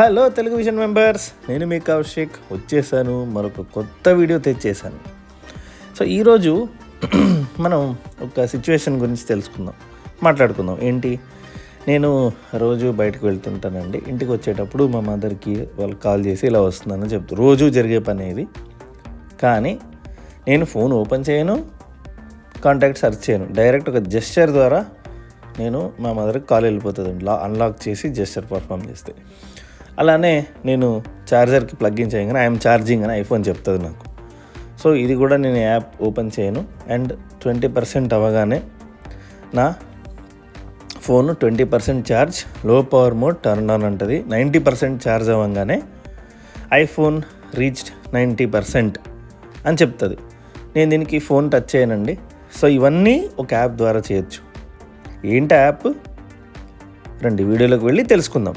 Hello Telugu vision members. నేను మీ కౌశిక్. వచ్చేసాను. మరొక కొత్త వీడియో తెచ్చేసాను. సో ఈరోజు మనం ఒక సిచ్యువేషన్ గురించి తెలుసుకుందాం. మాట్లాడుకుందాం. ఏంటి? నేను రోజు బయటకు వెళ్తుంటానండి. ఇంటికి వచ్చేటప్పుడు మా మదర్కి వాళ్ళు కాల్ చేసి ఇలా వస్తుందని చెప్తారు రోజు జరిగే పని ఇది. కానీ నేను ఫోన్ ఓపెన్ చేయను. కాంటాక్ట్ సెర్చ్ చేయను. డైరెక్ట్ ఒక జెస్చర్ ద్వారా నేను మా మదర్కి కాల్ వెళ్ళిపోతుంది లా అన్లాక్ చేసి జెస్చర్ పర్ఫామ్ చేస్తే. అలానే నేను ఛార్జర్కి ప్లగ్ ఇన్ చేయగానే ఐఎమ్ ఛార్జింగ్ అని ఐఫోన్ చెప్తుంది నాకు. సో ఇది కూడా నేను యాప్ ఓపెన్ చేయను. అండ్ ట్వంటీ పర్సెంట్ అవ్వగానే నా ఫోన్ ట్వంటీ పర్సెంట్ ఛార్జ్లో పవర్ మోడ్ టర్న్ ఆన్ ఉంటుంది నైంటీ పర్సెంట్ ఛార్జ్ అవ్వగానే ఐఫోన్ రీచ్డ్ నైంటీ పర్సెంట్ అని చెప్తుంది. నేను దీనికి ఫోన్ టచ్ చేయనండి. సో ఇవన్నీ ఒక యాప్ ద్వారా చేయొచ్చు. ఏంటి యాప్ రండి వీడియోలోకి వెళ్ళి తెలుసుకుందాం.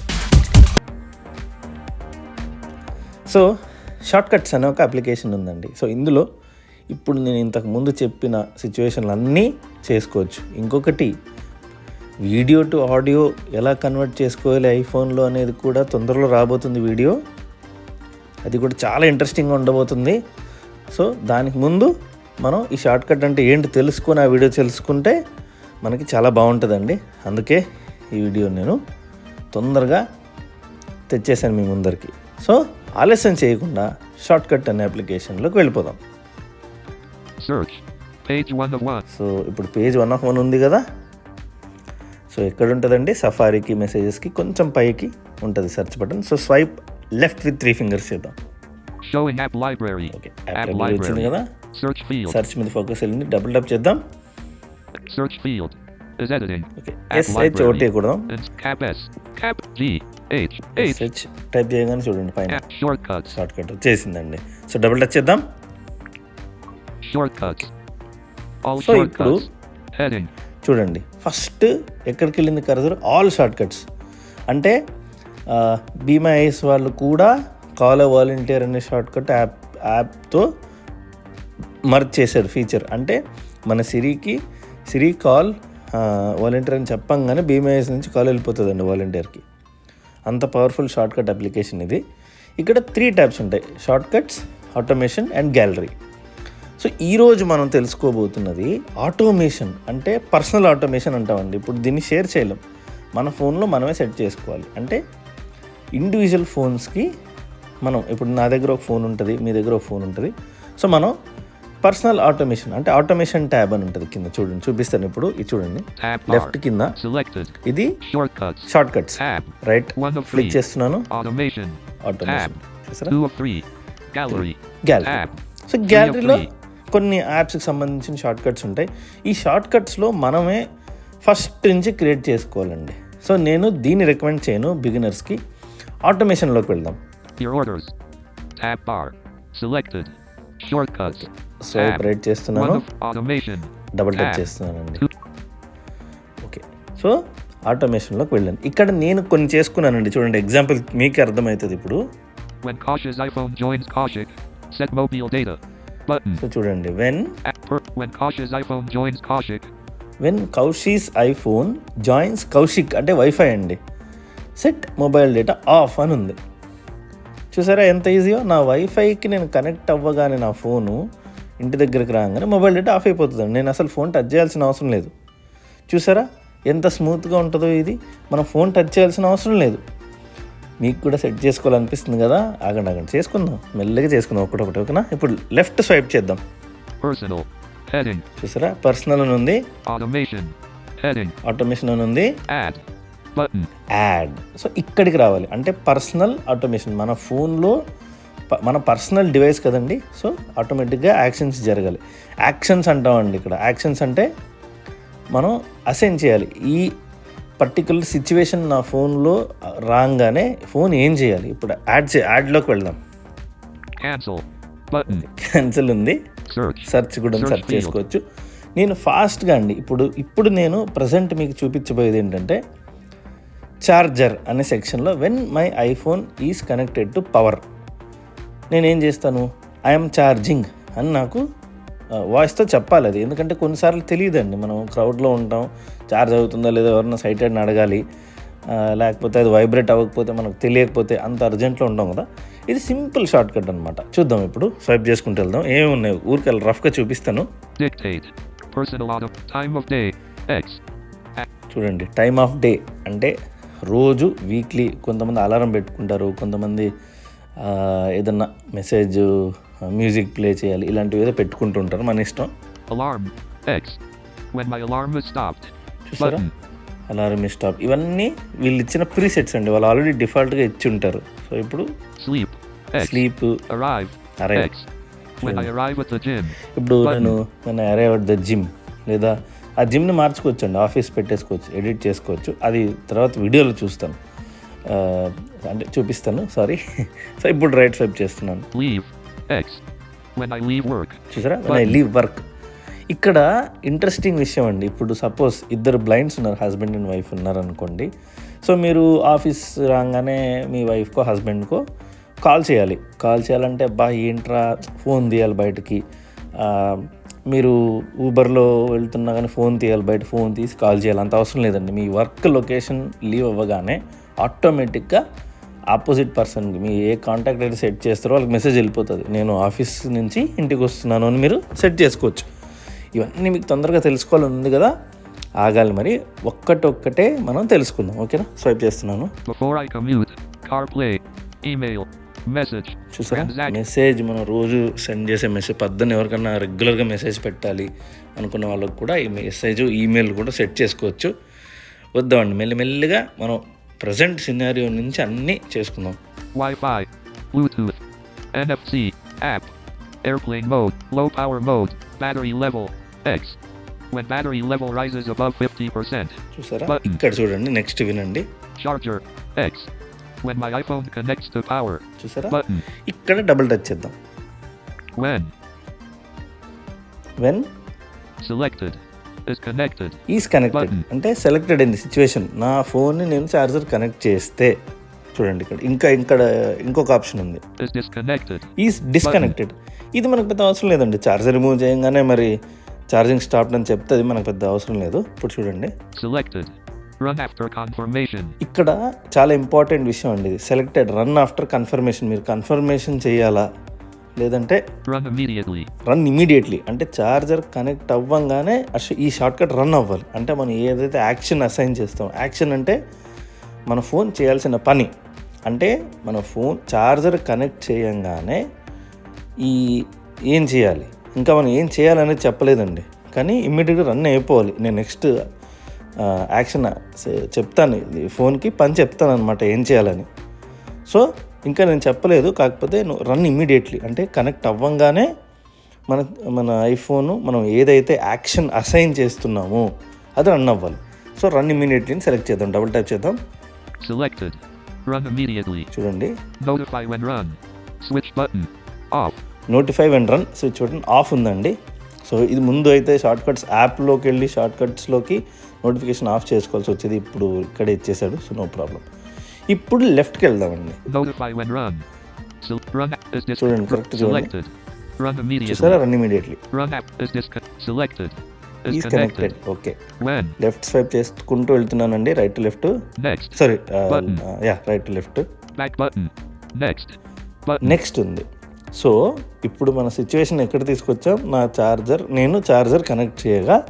సో షార్ట్ కట్స్ అనే ఒక అప్లికేషన్ ఉందండి. సో ఇందులో ఇప్పుడు నేను ఇంతకు ముందు చెప్పిన సిచ్యువేషన్లు అన్నీ చేసుకోవచ్చు. ఇంకొకటి వీడియో టు ఆడియో ఎలా కన్వర్ట్ చేసుకోవాలి ఐఫోన్లో అనేది కూడా తొందరలో రాబోతుంది వీడియో. అది కూడా చాలా ఇంట్రెస్టింగ్గా ఉండబోతుంది. సో దానికి ముందు మనం ఈ షార్ట్ కట్ అంటే ఏంటి తెలుసుకొని ఆ వీడియో తెలుసుకుంటే మనకి చాలా బాగుంటుందండి. అందుకే ఈ వీడియో నేను తొందరగా తెచ్చేసాను మీ ముందరికి. సో ఆలస్యం చేయకుండా షార్ట్ కట్ అనే అప్లికేషన్లోకి వెళ్ళిపోదాం Search. Page 1 of 1. సో ఇప్పుడు పేజ్ వన్ ఆఫ్ వన్ ఉంది కదా సో ఎక్కడ ఉంటుందండి సఫారీకి మెసేజెస్కి కొంచెం పైకి ఉంటుంది search button so swipe left with three fingers చేద్దాం వచ్చింది library. కదా Search field. సెర్చ్ మీద ఫోకస్ వెళ్ళింది డబుల్ టప్ చేద్దాం Search field. Is editing. Okay App S H O T library. కూడా And cap S. Cap G. H. H. Type చేయగానే చూడండి పైన. షార్ట్ కట్ వచ్చేసిందండి సో డబుల్ టచ్ చేద్దాం Shortcuts. All So, ఇప్పుడు-. చూడండి ఫస్ట్ ఎక్కడికి వెళ్ళింది కర్సర్ ఆల్ షార్ట్ కట్స్ అంటే బీమా ఐస్ వాళ్ళు కూడా కాల్ వాలంటీర్ అనే షార్ట్ కట్ యాప్ యాప్తో మర్చ్ చేశారు ఫీచర్ అంటే మన సిరికి సిరి కాల్ వాలంటీర్ అని చెప్పంగానే బీమేఎస్ నుంచి కాల్ వెళ్ళిపోతుందండి వాలంటీర్కి అంత పవర్ఫుల్ షార్ట్కట్ అప్లికేషన్ ఇది. ఇక్కడ త్రీ ట్యాబ్స్ ఉంటాయి. Shortcuts automation and gallery so ఈరోజు మనం తెలుసుకోబోతున్నది ఆటోమేషన్ అంటే పర్సనల్ ఆటోమేషన్ అంటామండి. ఇప్పుడు దీన్ని షేర్ చేయలేం. మన ఫోన్లో మనమే సెట్ చేసుకోవాలి. అంటే ఇండివిజువల్ ఫోన్స్కి మనం ఇప్పుడు నా దగ్గర ఒక ఫోన్ ఉంటుంది మీ దగ్గర ఒక ఫోన్ ఉంటుంది. సో మనం పర్సనల్ ఆటోమేషన్ అంటే ఆటోమేషన్ ట్యాబ్ అని ఉంటుంది కింద చూడండి చూపిస్తాను ఇప్పుడు ఇది చూడండి. లెఫ్ట్ కింద. ఇది. Short cuts. Right click. చేస్తున్నాను. ఆటోమేషన్. గ్యాలరీ. సో గ్యాలరీలో. కొన్ని యాప్స్కి సంబంధించిన షార్ట్ కట్స్ ఉంటాయి ఈ షార్ట్ కట్స్లో మనమే ఫస్ట్ నుంచి క్రియేట్ చేసుకోవాలండి సో నేను దీన్ని రికమెండ్ చేయను బిగినర్స్కి ఆటోమేషన్లోకి వెళ్దాం Your orders. Tab bar. Selected. Shortcuts. So Tab. Right చేస్తున్నాను. Double touch. చేస్తున్నానండి. ఓకే సో ఆటోమేషన్లోకి వెళ్ళాను. ఇక్కడ నేను కొన్ని చేసుకున్నానండి. చూడండి ఎగ్జాంపుల్ మీకు అర్థమవుతుంది ఇప్పుడు. సో చూడండి when when Kaushik's iPhone joins Kaushik అంటే వైఫై అండి. సెట్ మొబైల్ డేటా ఆఫ్ అని ఉంది. చూసారా ఎంత ఈజీయో నా వైఫైకి నేను కనెక్ట్ అవ్వగానే నా ఫోను ఇంటి దగ్గరికి రాగానే మొబైల్ డేటా ఆఫ్ అయిపోతుందండి. నేను అసలు ఫోన్ టచ్ చేయాల్సిన అవసరం లేదు. చూసారా? ఎంత స్మూత్గా ఉంటుందో ఇది. మనం ఫోన్ టచ్ చేయాల్సిన అవసరం లేదు. మీకు కూడా సెట్ చేసుకోవాలనిపిస్తుంది కదా? ఆగండి ఆగండి. చేసుకుందాం. మెల్లగా చేసుకుందాం. ఒకటొకటి ఓకేనా? ఇప్పుడు లెఫ్ట్ స్వైప్ చేద్దాం. చూసారా? పర్సనల్ అని ఉంది. ఆటోమేషన్ అని ఉంది. యాడ్. సో ఇక్కడికి రావాలి. అంటే పర్సనల్ ఆటోమేషన్. మన ఫోన్లో మన పర్సనల్ డివైస్ కదండి. సో ఆటోమేటిక్గా యాక్షన్స్ జరగాలి. యాక్షన్స్ అంటామండి ఇక్కడ. యాక్షన్స్ అంటే మనం అసైన్ చేయాలి. ఈ పర్టికులర్ సిచ్యువేషన్ నా ఫోన్లో రాగానే ఫోన్ ఏం చేయాలి? ఇప్పుడు యాడ్ చే యాడ్లోకి వెళ్దాం. క్యాన్సిల్ ఉంది. సెర్చ్ కూడా సెర్చ్. చేసుకోవచ్చు. నేను ఫాస్ట్గా అండి. ఇప్పుడు ఇప్పుడు నేను ప్రజెంట్ మీకు చూపించబోయేది ఏంటంటే చార్జర్ అనే సెక్షన్లో when my iPhone is connected to power నేనేం చేస్తాను? ఐఎమ్ ఛార్జింగ్ అని నాకు వాయిస్తో చెప్పాలి అది. ఎందుకంటే కొన్నిసార్లు తెలియదండి. మనం క్రౌడ్లో ఉంటాం ఛార్జ్ అవుతుందా లేదా ఎవరన్నా సైటెడ్ని అడగాలి. లేకపోతే అది వైబ్రేట్ అవ్వకపోతే మనకు తెలియకపోతే అంత అర్జెంట్లో ఉంటాం కదా. ఇది సింపుల్ షార్ట్ కట్ అనమాట చూద్దాం ఇప్పుడు స్వైప్ చేసుకుంటూ వెళ్దాం. ఏమి ఉన్నాయి? ఊరికెళ్ళి రఫ్గా చూపిస్తాను. చూడండి. టైమ్ ఆఫ్ డే అంటే రోజు వీక్లీ కొంతమంది అలారం పెట్టుకుంటారు. కొంతమంది ఏదన్నా మెసేజ్ మ్యూజిక్ ప్లే చేయాలి ఇలాంటివి ఏదో పెట్టుకుంటుంటారు మన ఇష్టం Alarm. X. When my alarm is stopped. చూసారా Button. అలారం స్టాప్ ఇవన్నీ వీళ్ళు ఇచ్చిన ప్రీసెట్స్ అండి వాళ్ళు ఆల్రెడీ డిఫాల్ట్గా ఇచ్చి ఉంటారు సో ఇప్పుడు. Sleep gym. ఇప్పుడు. నేను నేను అరైవ్ అట్ ద జిమ్ లేదా ఆ జిమ్ని మార్చుకోవచ్చు అండి ఆఫీస్ పెట్టేసుకోవచ్చు ఎడిట్ చేసుకోవచ్చు అది తర్వాత వీడియోలో చూస్తాను అంటే చూపిస్తాను సారీ సో ఇప్పుడు రైట్ స్వైప్ చేస్తున్నాను. చూసారా? లీవ్ వర్క్ ఇక్కడ ఇంట్రెస్టింగ్ విషయం అండి. ఇప్పుడు సపోజ్ ఇద్దరు బ్లైండ్స్ ఉన్నారు హస్బెండ్ అండ్ వైఫ్ ఉన్నారు అనుకోండి సో మీరు ఆఫీస్ రాగానే మీ వైఫ్కో హస్బెండ్కో కాల్ చేయాలి. కాల్ చేయాలంటే బా ఏంట్రా? ఫోన్ తీయాలి బయటకి. మీరు ఊబర్లో వెళ్తున్నా కానీ ఫోన్ తీయాలి బయట ఫోన్ తీసి కాల్ చేయాలి. అంత అవసరం లేదండి. మీ వర్క్ లొకేషన్ లీవ్ అవ్వగానే ఆటోమేటిక్గా ఆపోజిట్ పర్సన్కి మీ ఏ కాంటాక్ట్ అయితే సెట్ చేస్తారో వాళ్ళకి మెసేజ్ వెళ్ళిపోతుంది. నేను ఆఫీస్ నుంచి ఇంటికి వస్తున్నాను అని మీరు సెట్ చేసుకోవచ్చు. ఇవన్నీ మీకు తొందరగా తెలుసుకోవాలని ఉంది కదా? ఆగాలి మరి. ఒక్కటొక్కటే మనం తెలుసుకుందాం. ఓకేనా? స్వైప్ చేస్తున్నాను. చూసారా. మెసేజ్ మనం రోజు సెండ్ చేసే మెసేజ్ పద్దన ఎవరికన్నా రెగ్యులర్గా మెసేజ్ పెట్టాలి అనుకున్న వాళ్ళకి కూడా ఈ మెసేజ్ ఈమెయిల్ కూడా సెట్ చేసుకోవచ్చు. వద్దామండి. మెల్లిమెల్లిగా మనం ప్రజెంట్ సినారియో నుంచి అన్నీ చేసుకుందాం Wi-Fi. Bluetooth. NFC. App. Airplane mode. Low power mode. Battery level. X. When battery level rises above 50%. చూసారా. ఇక్కడ చూడండి నెక్స్ట్ వినండి Charger. X. When my iPhone connects to power. చూసారా Button. ఇక్కడ డబుల్ టచ్ చేద్దాం When. When Selected. Is connected. అంటే selected అయింది situation నా ఫోన్ని నేను ఛార్జర్ కనెక్ట్ చేస్తే చూడండి ఇక్కడ. ఇంకా ఇక్కడ ఇంకొక ఆప్షన్ ఉంది. ఈజ్ డిస్కనెక్టెడ్ ఇది మనకు పెద్ద అవసరం లేదండి. ఛార్జర్ రిమూవ్ చేయగానే మరి ఛార్జింగ్ స్టాప్ అని చెప్తే అది మనకు పెద్ద అవసరం లేదు. ఇప్పుడు చూడండి. ఇక్కడ చాలా ఇంపార్టెంట్ విషయం అండి సెలెక్టెడ్ రన్ ఆఫ్టర్ కన్ఫర్మేషన్ మీరు కన్ఫర్మేషన్ చేయాలా? లేదంటే. రన్ ఇమీడియట్లీ అంటే ఛార్జర్ కనెక్ట్ అవ్వంగానే ఈ షార్ట్ కట్ రన్ అవ్వాలి. అంటే మనం ఏదైతే యాక్షన్ అసైన్ చేస్తాం యాక్షన్ అంటే మన ఫోన్ చేయాల్సిన పని. అంటే మన ఫోన్ ఛార్జర్ కనెక్ట్ చేయంగానే ఈ ఏం చేయాలి? ఇంకా మనం ఏం చేయాలనేది చెప్పలేదండి. కానీ ఇమ్మీడియట్గా రన్ అయిపోవాలి. నేను నెక్స్ట్ యాక్షన్ చెప్తాను. ఫోన్కి పని చెప్తాను అనమాట ఏం చేయాలని. సో ఇంకా నేను చెప్పలేదు కాకపోతే రన్ ఇమ్మీడియట్లీ అంటే కనెక్ట్ అవ్వంగానే మన మన ఐఫోన్ మనం ఏదైతే యాక్షన్ అసైన్ చేస్తున్నామో అది రన్ అవ్వాలి సో రన్ ఇమ్మీడియట్లీ సెలెక్ట్ చేద్దాం డబుల్ టైప్ చేద్దాం Selected. Run immediately. చూడండి Notify when run. Switch button. Off. Notify and run switch button off ఉందండి సో ఇది ముందు అయితే షార్ట్ కట్స్ యాప్లోకి వెళ్ళి షార్ట్ కట్స్లోకి నోటిఫికేషన్ ఆఫ్ చేసుకోవాల్సి వచ్చేది ఇప్పుడు ఇక్కడ ఇచ్చేసాడు సో నో ప్రాబ్లం ఇప్పుడు లెఫ్ట్కి వెళ్దామండి. చూడండి, correct చూడండి. చూసారా? Run immediately connected. Connected okay. Left swipe చేసుకుంటూ వెళ్తున్నానండి. Right to left. Sorry. Yeah right to left. Next ఉంది. సో ఇప్పుడు మన సిచ్యువేషన్ ఎక్కడ తీసుకొచ్చాం? నా ఛార్జర్ నేను ఛార్జర్ కనెక్ట్ చేయగా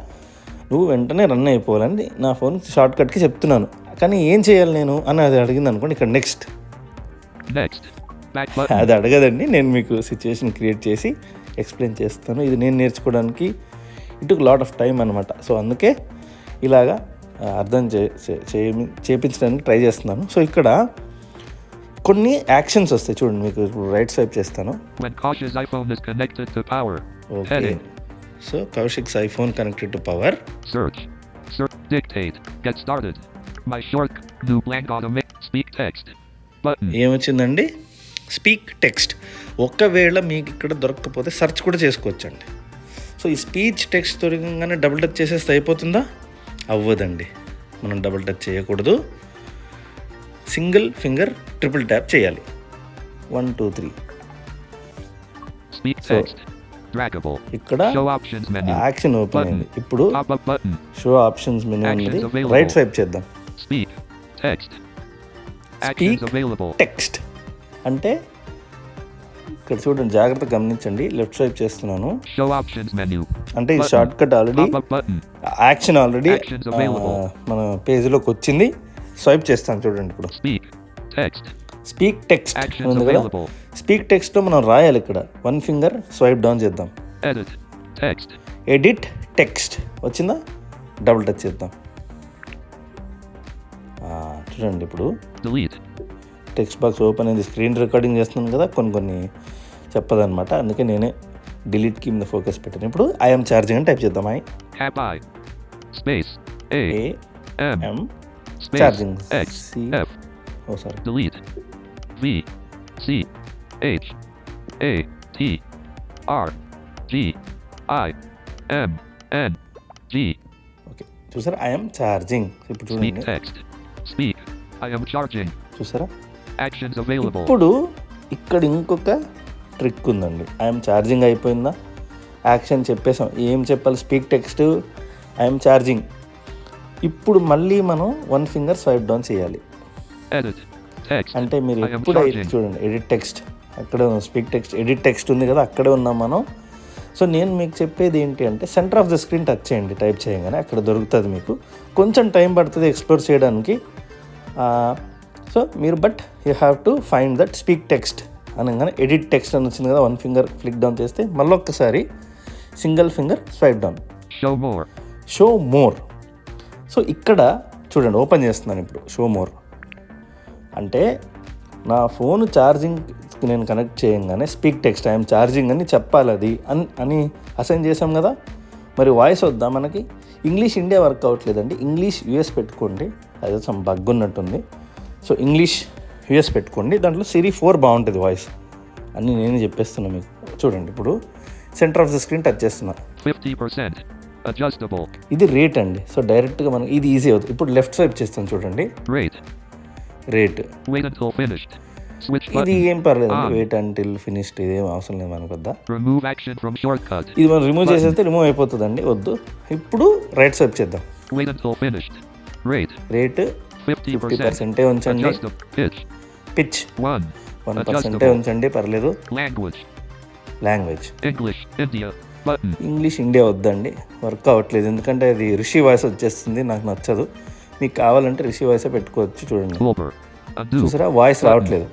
నువ్వు వెంటనే రన్ అయిపోవాలని నా ఫోన్ షార్ట్ కట్కి చెప్తున్నాను. కానీ ఏం చేయాలి నేను అని అది అడిగింది అనుకోండి ఇక్కడ నెక్స్ట్. అది అడగదండి నేను మీకు సిచ్యువేషన్ క్రియేట్ చేసి ఎక్స్ప్లెయిన్ చేస్తాను ఇది నేను నేర్చుకోవడానికి ఇటు లాట్ ఆఫ్ టైం అనమాట సో అందుకే ఇలాగా అర్థం చే చేపించడానికి ట్రై చేస్తున్నాను సో ఇక్కడ కొన్ని యాక్షన్స్ వస్తాయి చూడండి మీకు ఇప్పుడు రైట్ స్వైప్ చేస్తాను. Okay. So Kaushik's iPhone connected to power Search. Search. Dictate. Get New blank automate. Speak text. Button. ఏమొచ్చిందండి స్పీక్ టెక్స్ట్ ఒకవేళ మీకు ఇక్కడ దొరకకపోతే సెర్చ్ కూడా చేసుకోవచ్చండి సో ఈ స్పీచ్ టెక్స్ట్ దొరకగానే డబుల్ టచ్ చేసేస్తే అయిపోతుందా అవ్వదండి మనం డబుల్ టచ్ చేయకూడదు సింగిల్ ఫింగర్ ట్రిపుల్ ట్యాప్ చేయాలి వన్ టూ త్రీ. ఇక్కడ. యాక్షన్ ఓపెన్ అయింది ఇప్పుడు. Show options menu available. Right swipe చేద్దాం Actions available. టెక్స్ట్ అంటే ఇక్కడ చూడండి జాగ్రత్త గమనించండి లెఫ్ట్ స్వైప్ చేస్తున్నాను Show options menu. అంటే ఈ. Shortcut already. Action already. మన పేజీలోకి వచ్చింది స్వైప్ చేస్తాను చూడండి ఇప్పుడు Speak. Text. Speak text Actions ఉంది కదా. స్పీక్ టెక్స్ట్లో మనం రాయాలి ఇక్కడ వన్ ఫింగర్ స్వైప్ డౌన్ చేద్దాం Edit. Text. ఎడిట్ టెక్స్ట్ వచ్చిందా డబుల్ టచ్ చేద్దాం చూడండి ఇప్పుడు. టెక్స్ట్ బాక్స్ ఓపెన్ అయింది స్క్రీన్ రికార్డింగ్ చేస్తున్నాను కదా కొన్ని కొన్ని చెప్పదన్నమాట అందుకే నేనే డిలీట్కి మీద ఫోకస్ పెట్టాను ఇప్పుడు ఐఎమ్ ఛార్జింగ్ అని టైప్ చేద్దాం I. A. M charging. X. C. F. Oh sorry Delete. V. C. H. A. T. R. G. I. M. N. G. Okay చూసారా ఐఎమ్ ఛార్జింగ్ ఇప్పుడు చూడండి చూసారా. ఇప్పుడు ఇక్కడ ఇంకొక ట్రిక్ ఉందండి. ఐఎమ్ ఛార్జింగ్ అయిపోయిందా? యాక్షన్ చెప్పేసాం ఏం చెప్పాలి? స్పీక్ టెక్స్ట్ ఐఎమ్ ఛార్జింగ్ ఇప్పుడు మళ్ళీ మనం వన్ ఫింగర్ స్వైప్ డౌన్ చేయాలి. అంటే మీరు ఎప్పుడు. చూడండి. ఎడిట్ టెక్స్ట్ అక్కడ స్పీక్ టెక్స్ట్ ఎడిట్ టెక్స్ట్ ఉంది కదా అక్కడే ఉన్నాం మనం. సో నేను మీకు చెప్పేది ఏంటి అంటే centre of the screen touch చేయండి. టైప్ చేయగానే అక్కడ దొరుకుతుంది మీకు. కొంచెం టైం పడుతుంది ఎక్స్ప్లోర్ చేయడానికి. సో మీరు but you have to find that speak text అనగానే ఎడిట్ టెక్స్ట్ అని వచ్చింది కదా వన్ ఫింగర్ క్లిక్ డౌన్ చేస్తే మళ్ళీ ఒక్కసారి single finger swipe down Show more. Show more so ఇక్కడ చూడండి ఓపెన్ చేస్తున్నాను ఇప్పుడు. షో మోర్ అంటే నా ఫోన్ ఛార్జింగ్కి నేను కనెక్ట్ చేయగానే స్పీక్ టెక్స్ట్ ఐఎమ్ ఛార్జింగ్ అని చెప్పాలి అది అని అని అసైన్ చేసాం కదా. మరి వాయిస్ వద్దా మనకి? ఇంగ్లీష్ ఇండియా వర్క్ అవ్వట్లేదండి ఇంగ్లీష్ యూఎస్ పెట్టుకోండి. అదే సమ్ బగ్ ఉన్నట్టుంది. సో ఇంగ్లీష్ యూఎస్ పెట్టుకోండి. దాంట్లో సిరీ ఫోర్ బాగుంటుంది వాయిస్ అన్నీ నేను చెప్పేస్తున్నా మీకు. చూడండి ఇప్పుడు. Centre of the screen touch చేస్తున్నా. 50%. Adjustable. ఇది రేట్ అండి. సో డైరెక్ట్గా మనం ఇది ఈజీ అవుతుంది. ఇప్పుడు లెఫ్ట్ స్వైప్ చేస్తాం చూడండి. రేట్ ఇది. ఏం పర్లేదు. వెయిట్ అంటిల్ ఫినిష్డ్ ఇదేం అవసరం లేదు మనకు వద్ద. ఇది మనం రిమూవ్ చేసేస్తే రిమూవ్ అయిపోతుందండి. వద్దు. ఇప్పుడు రైట్ స్వైప్ చేద్దాం. రేట్ 50%. ఫిఫ్టీ పర్సెంటే ఉంచండి. పిచ్ 1. వన్ పర్సెంటే. ఉంచండి పర్లేదు. Language. India. Button. English India వద్దండి వర్క్ అవ్వట్లేదు ఎందుకంటే అది రిషి వాయిస్ వచ్చేస్తుంది నాకు నచ్చదు మీకు కావాలంటే రిషి వాయిసే పెట్టుకోవచ్చు చూడండి. చూసారా వాయిస్ రావట్లేదు.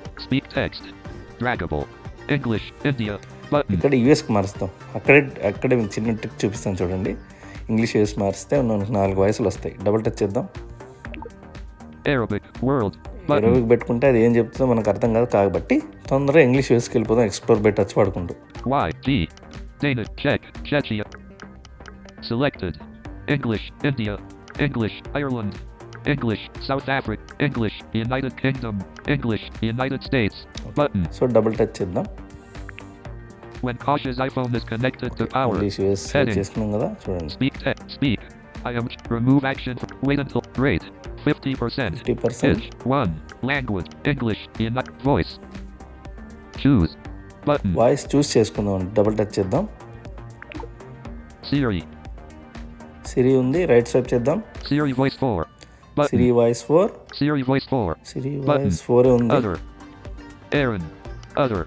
ఇక్కడ యూఎస్కి మారుస్తాం అక్కడే అక్కడే మీకు చిన్న ట్రిక్ చూపిస్తాను చూడండి ఇంగ్లీష్ యూఎస్ మారిస్తే మనకు నాలుగు వయసులు వస్తాయి డబుల్ టచ్ చేద్దాం. ఇరవైకి పెట్టుకుంటే అది ఏం చెప్తుందో మనకు అర్థం కాదు కాబట్టి తొందరగా ఇంగ్లీష్ యూఎస్కి వెళ్ళిపోదాం explore by touch. Czechia. Selected. English. India. English. Ireland. English. South Africa. English. United Kingdom. English. United States. Button. So double touch చేద్దాం When cautious iPhone is connected to power. English Heading. చేసుకున్నాం కదా చూడండి text. Speak. I am. Remove action. Wait until. Rate. 50%. Fifty percent Pitch. 1. Language. English. United. Voice. Choose. Button. Voice choose చేసుకుందాం double touch చేద్దాం Siri. సిరి ఉంది right swipe చేద్దాం Siri voice 4. Button. Siri voice four Siri voice 4. Siri Button. Voice four ఉంది Other. Aaron. Other.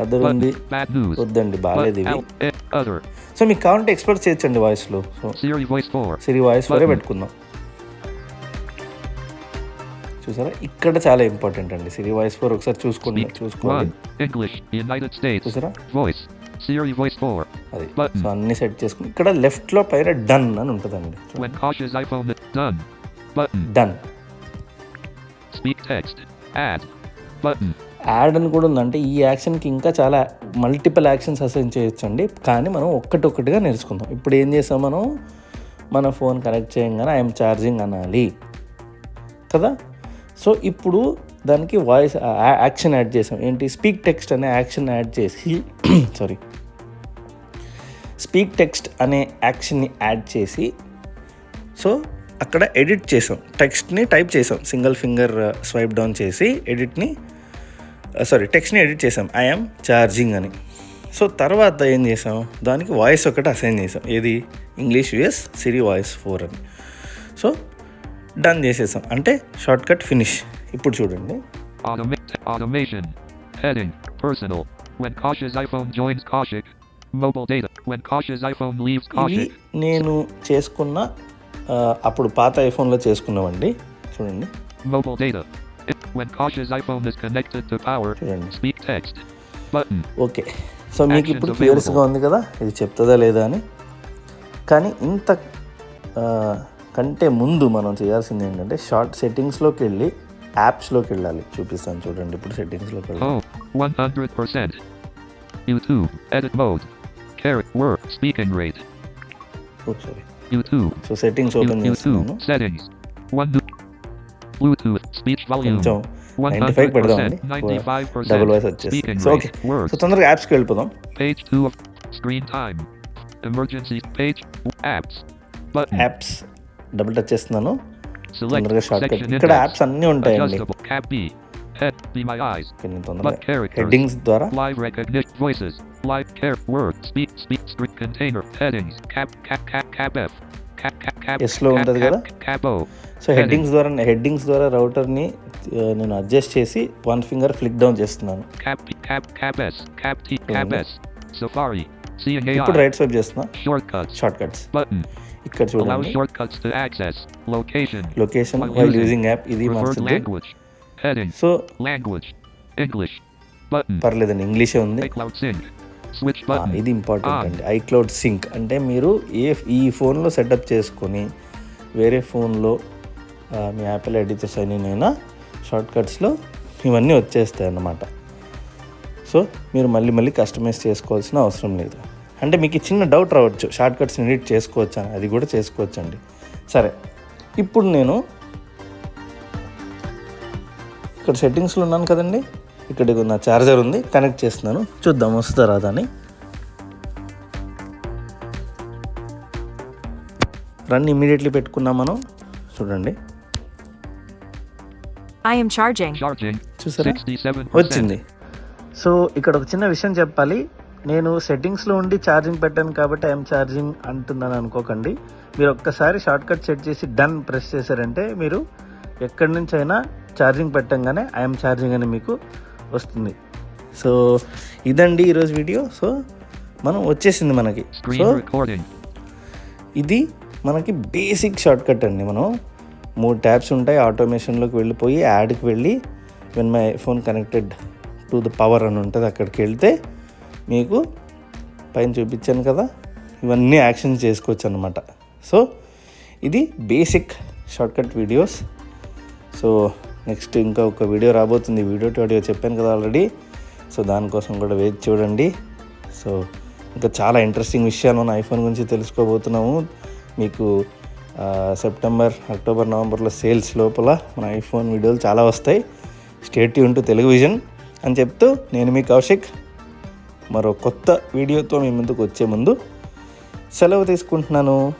Other. ఉంది. వద్దండి బాగాలేదు ఇవి eh. So మీకు కావాలంటే ఎక్స్పెక్ట్ చేయొచ్చండి వాయిస్లో so Siri voice 4. Siri voice ఫోరే. పెట్టుకుందాం చూసారా ఇక్కడ చాలా ఇంపార్టెంట్ అండి సిరి వాయిస్ ఫోర్ ఒకసారి చూసుకోండి. చూసుకోండి 1. English. United States. చూసారా Voice. Siri voice 4. అది. సో అన్ని సెట్ చేసుకుని ఇక్కడ లెఫ్ట్లో పైన డన్ అని ఉంటుందండి cautious iPhone is done. Button. Done Speak text. Add. Button. Add అని కూడా ఉందంటే ఈ యాక్షన్కి ఇంకా చాలా మల్టిపుల్ యాక్షన్స్ అసైన్ చేయొచ్చు అండి కానీ మనం ఒక్కటొక్కటిగా నేర్చుకుందాం. ఇప్పుడు ఏం చేసాం మనం? మన ఫోన్ కనెక్ట్ చేయగానే ఐఎమ్ ఛార్జింగ్ అనాలి. కదా? సో ఇప్పుడు దానికి వాయిస్ యాక్షన్ యాడ్ చేసాం. ఏంటి? స్పీక్ టెక్స్ట్ అనే యాక్షన్ యాడ్ చేసి సారీ. స్పీక్ టెక్స్ట్ అనే యాక్షన్ని యాడ్ చేసి సో అక్కడ ఎడిట్ చేసాం. టెక్స్ట్ని టైప్ చేసాం. సింగిల్ ఫింగర్ స్వైప్ డౌన్ చేసి ఎడిట్ని సారీ టెక్స్ట్ని ఎడిట్ చేసాం ఐఎమ్ ఛార్జింగ్ అని సో తర్వాత ఏం చేసాం దానికి వాయిస్ ఒకటి అసైన్ చేసాం ఏది English US Siri voice four అని సో డన్ చేసేసాం అంటే షార్ట్ కట్ ఫినిష్ ఇప్పుడు చూడండి automation. Heading. Personal. When cautious iPhone joins Kaushik. Mobile data. When cautious iPhone leaves Kaushik. నేను చేసుకున్న ఆ, అప్పుడు పాత ఐఫోన్లో చేసుకున్నామండి చూడండి. When cautious iPhone is connected to power. Speak text. Button. Okay so మీకు ఇప్పుడు. క్లియర్స్గా ఉంది కదా ఇది చెప్తుందా లేదా అని కానీ ఇంత కంటే ముందు మనం చేయాల్సింది ఏంటంటే షార్ట్ సెట్టింగ్స్లోకి వెళ్ళి యాప్స్లోకి వెళ్ళాలి చూపిస్తాను చూడండి ఇప్పుడు సెట్టింగ్స్లోకి వెళ్ళాలి Home. 100%. YouTube. Edit mode. Carrot. Word. Speaking rate. Sorry YouTube. So settings open చేస్తున్నాను. Settings. కొంచెం నైంటీ ఫైవ్ 100%. పెడదామండి 95%. డబుల్ వాయిస్ వచ్చేసి సో ఓకే. సో తొందరగా యాప్స్కి వెళ్ళిపోదాం Page 2 of screen time. Emergency page. Apps. Button. Apps double touch చేస్తున్నాను తొందరగా shortcut ఇక్కడ. యాప్స్ అన్నీ ఉంటాయండి. Cap. హెడ్డింగ్స్ ద్వారా Live care. Word. Speak. Speak. String container. Headings. Cap. Cap. Cap. Cap F. Cap. Cap. Cap. Cap, cap? Cap O. So headings ద్వారా headings ద్వారా రౌటర్ని నేను అడ్జస్ట్ చేసి వన్ ఫింగర్ ఫ్లిక్ డౌన్ చేస్తున్నాను. ఇప్పుడు రైట్ సైడ్ చేస్తున్నా. Shortcuts ఇక్కడ చూడండి. లొకేషన్ యూజింగ్ యాప్ ఇది సో ఇంగ్లీష్ పర్లేదండి ఇంగ్లీషే ఉంది. ఇది ఇంపార్టెంట్ అండి. క్లౌడ్ సింక్ అంటే మీరు ఏ ఈ ఫోన్లో సెటప్ చేసుకొని వేరే ఫోన్లో మీ యాపిల్ ఐడితో సైన్ ఇన్ అయినా షార్ట్ కట్స్లో ఇవన్నీ వచ్చేస్తాయి అన్నమాట సో మీరు మళ్ళీ మళ్ళీ కస్టమైజ్ చేసుకోవాల్సిన అవసరం లేదు. అంటే మీకు చిన్న డౌట్ రావచ్చు షార్ట్ కట్స్ ఎడిట్ చేసుకోవచ్చు? అని అది కూడా చేసుకోవచ్చు అండి సరే ఇప్పుడు నేను ఇక్కడ సెట్టింగ్స్లో ఉన్నాను కదండి. ఇక్కడ నా ఛార్జర్ ఉంది కనెక్ట్ చేస్తున్నాను. చూద్దాం వస్తుందా రాదా అని. రన్ ఇమీడియట్లీ పెట్టుకున్నాం మనం. చూడండి. I am charging. Charging. చూసారా 67%. వచ్చింది సో ఇక్కడ ఒక చిన్న విషయం చెప్పాలి నేను సెట్టింగ్స్లో ఉండి ఛార్జింగ్ పెట్టాను కాబట్టి ఐఎమ్ ఛార్జింగ్ అంటున్నాను అనుకోకండి మీరు ఒక్కసారి షార్ట్ కట్ సెట్ చేసి డన్ ప్రెస్ చేశారంటే మీరు ఎక్కడి నుంచి అయినా ఛార్జింగ్ పెట్టంగానే ఐఎమ్ ఛార్జింగ్ అని మీకు వస్తుంది సో ఇదండి ఈరోజు వీడియో సో మనం వచ్చేసింది మనకి సో. ఇది మనకి బేసిక్ షార్ట్ కట్ అండి మనం మూడు ట్యాబ్స్ ఉంటాయి ఆటోమేషన్లోకి వెళ్ళిపోయి యాడ్కి వెళ్ళి when my phone connected to the power అని ఉంటుంది అక్కడికి వెళ్తే మీకు పైన చూపించాను కదా ఇవన్నీ యాక్షన్స్ చేసుకోవచ్చు అనమాట సో ఇది basic shortcut videos so next ఇంకా ఒక వీడియో రాబోతుంది వీడియో టు ఆడియో చెప్పాను కదా ఆల్రెడీ సో దానికోసం కూడా వేచి చూడండి. సో ఇంకా చాలా ఇంట్రెస్టింగ్ విషయాలు మన ఐఫోన్ గురించి తెలుసుకోబోతున్నాము. మీకు సెప్టెంబర్ అక్టోబర్ నవంబర్లో సేల్స్ లోపల మన ఐఫోన్ వీడియోలు చాలా వస్తాయి. స్టేట్ ఉంటూ తెలుగు విజన్ అని చెప్తూ నేను మీ కౌశిక్. మరో కొత్త వీడియోతో మీ ముందుకు వచ్చే ముందు సెలవు తీసుకుంటున్నాను.